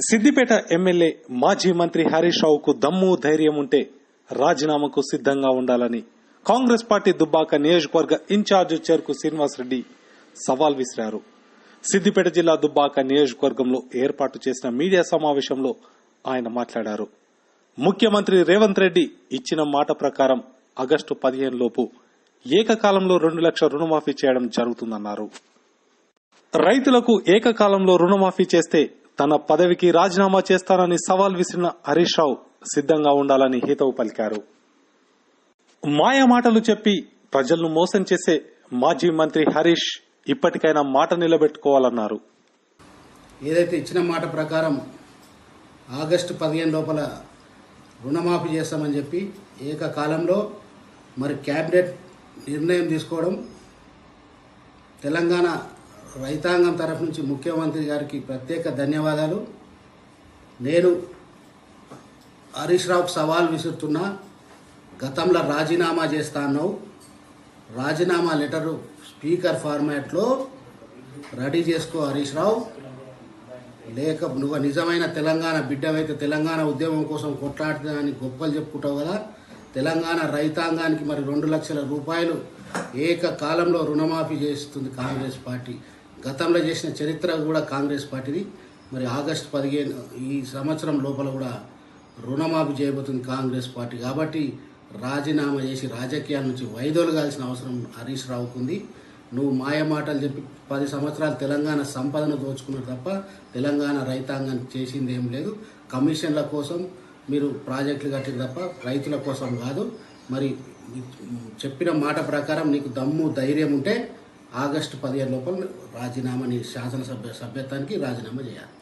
Siddipet MLA మాజీ మంత్రి హరీష్ రావుకు దమ్ము ధైర్యం ఉంటే రాజీనామాకు సిద్ధంగా ఉండాలని కాంగ్రెస్ పార్టీ దుబ్బాక నియోజకవర్గ ఇన్ఛార్జ్ చెరుకు శ్రీనివాసరెడ్డి సవాల్ విసిరారు. సిద్దిపేట జిల్లా దుబ్బాక నియోజకవర్గంలో ఏర్పాటు చేసిన మీడియా సమావేశంలో ఆయన మాట్లాడారు. ముఖ్యమంత్రి రేవంత్ రెడ్డి ఇచ్చిన మాట ప్రకారం ఆగస్టు పదిహేను లోపు ఏకకాలంలో రెండు లక్షల రుణమాఫీ చేయడం జరుగుతుందన్నారు. రైతులకు ఏకకాలంలో రుణమాఫీ చేస్తే తన పదవికి రాజీనామా చేస్తానని సవాల్ విసిరిన హరీష్ రావు సిద్ధంగా ఉండాలని హితవు పలికారు. మాయ మాటలు చెప్పి ప్రజలను మోసం చేసే మాజీ మంత్రి హరీష్ ఇప్పటికైనా మాట నిలబెట్టుకోవాలన్నారు. ఏదైతే ఇచ్చిన మాట ప్రకారం ఆగస్టు పదిహేను లోపల రుణమాఫీ చేస్తామని చెప్పి ఏకకాలంలో మరి క్యాబినెట్ నిర్ణయం తీసుకోవడం తెలంగాణ రైతాంగం తరఫు నుంచి ముఖ్యమంత్రి గారికి ప్రత్యేక ధన్యవాదాలు. నేను హరీష్ రావుకు సవాల్ విసురుతున్నా గతంలో రాజీనామా చేస్తా అన్నావు. రాజీనామా లెటరు స్పీకర్ ఫార్మాట్లో రెడీ చేసుకో హరీష్ రావు. లేక నువ్వు నిజమైన తెలంగాణ బిడ్డవైతే తెలంగాణ ఉద్యమం కోసం కొట్లాడుతుందని గొప్పలు చెప్పుకుంటావు కదా. తెలంగాణ రైతాంగానికి మరి రెండు లక్షల రూపాయలు ఏకకాలంలో రుణమాఫీ చేస్తుంది కాంగ్రెస్ పార్టీ. గతంలో చేసిన చరిత్ర కూడా కాంగ్రెస్ పార్టీది. మరి ఆగస్టు పదిహేను ఈ సంవత్సరం లోపల కూడా రుణమాఫీ చేయబోతుంది కాంగ్రెస్ పార్టీ. కాబట్టి రాజీనామా చేసి రాజకీయాల నుంచి వైదొలగాల్సిన అవసరం హరీష్ రావుకు ఉంది. నువ్వు మాయ మాటలు చెప్పి పది సంవత్సరాలు తెలంగాణ సంపదను దోచుకున్నారు తప్ప తెలంగాణ రైతాంగం చేసింది ఏం లేదు. కమిషన్ల కోసం మీరు ప్రాజెక్టులు కట్టిన తప్ప రైతుల కోసం కాదు. మరి చెప్పిన మాట ప్రకారం నీకు దమ్ము ధైర్యం ఉంటే ఆగస్టు పదిహేను లోపల రాజీనామాని శాసనసభ్య సభ్యత్వానికి రాజీనామా చేయాలి.